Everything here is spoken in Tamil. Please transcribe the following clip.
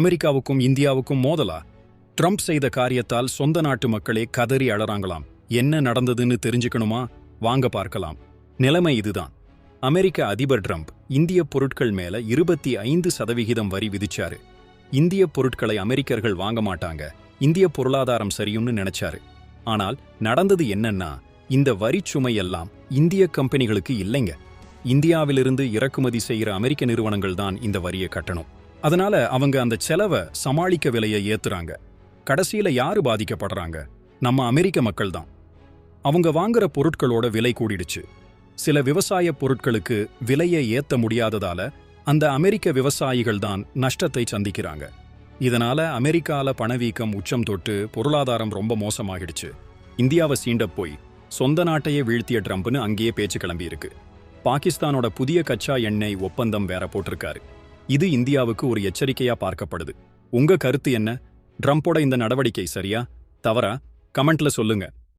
அமெரிக்காவுக்கும் இந்தியாவுக்கும் மோதலா? ட்ரம்ப் செய்த காரியத்தால் சொந்த நாட்டு மக்களே கதறி அழறாங்களாம் என்ன நடந்ததுன்னு தெரிஞ்சுக்கணுமா? வாங்க பார்க்கலாம். நிலைமை இதுதான். அமெரிக்க அதிபர் ட்ரம்ப் இந்திய பொருட்கள் மேல இருபத்தி ஐந்து சதவிகிதம் வரி விதிச்சாரு. இந்திய பொருட்களை அமெரிக்கர்கள் வாங்க மாட்டாங்க. இந்திய பொருளாதாரம் சரியும்னு நினைச்சாரு. ஆனால் நடந்தது என்னன்னா இந்த வரி சுமையெல்லாம் இந்திய கம்பெனிகளுக்கு இல்லைங்க. இந்தியாவிலிருந்து இறக்குமதி செய்கிற அமெரிக்க நிறுவனங்கள் தான் இந்த வரியை கட்டணும். அதனால அவங்க அந்த செலவை சமாளிக்க விலையை ஏத்துறாங்க. கடைசியில யாரு பாதிக்கப்படுறாங்க? நம்ம அமெரிக்க மக்கள் தான் அவங்க வாங்குற பொருட்களோட விலை கூடிடுச்சு. சில விவசாய பொருட்களுக்கு விலையை ஏத்த முடியாததால அந்த அமெரிக்க விவசாயிகள் தான் நஷ்டத்தை சந்திக்கிறாங்க. இதனால அமெரிக்கால பணவீக்கம் உச்சம் தொட்டு பொருளாதாரம் ரொம்ப மோசமாகிடுச்சு. இந்தியாவை சீண்ட போய் சொந்த நாட்டையே வீழ்த்திய ட்ரம்ப்னு அங்கேயே பேச்சு கிளம்பியிருக்கு. பாகிஸ்தானோட புதிய கச்சா எண்ணெய் ஒப்பந்தம் வேற போட்டிருக்காரு. இது இந்தியாவுக்கு ஒரு எச்சரிக்கையா பார்க்கப்படுது. உங்க கருத்து என்ன? ட்ரம்போட இந்த நடவடிக்கை சரியா? தவறா? கமெண்ட்ல சொல்லுங்க.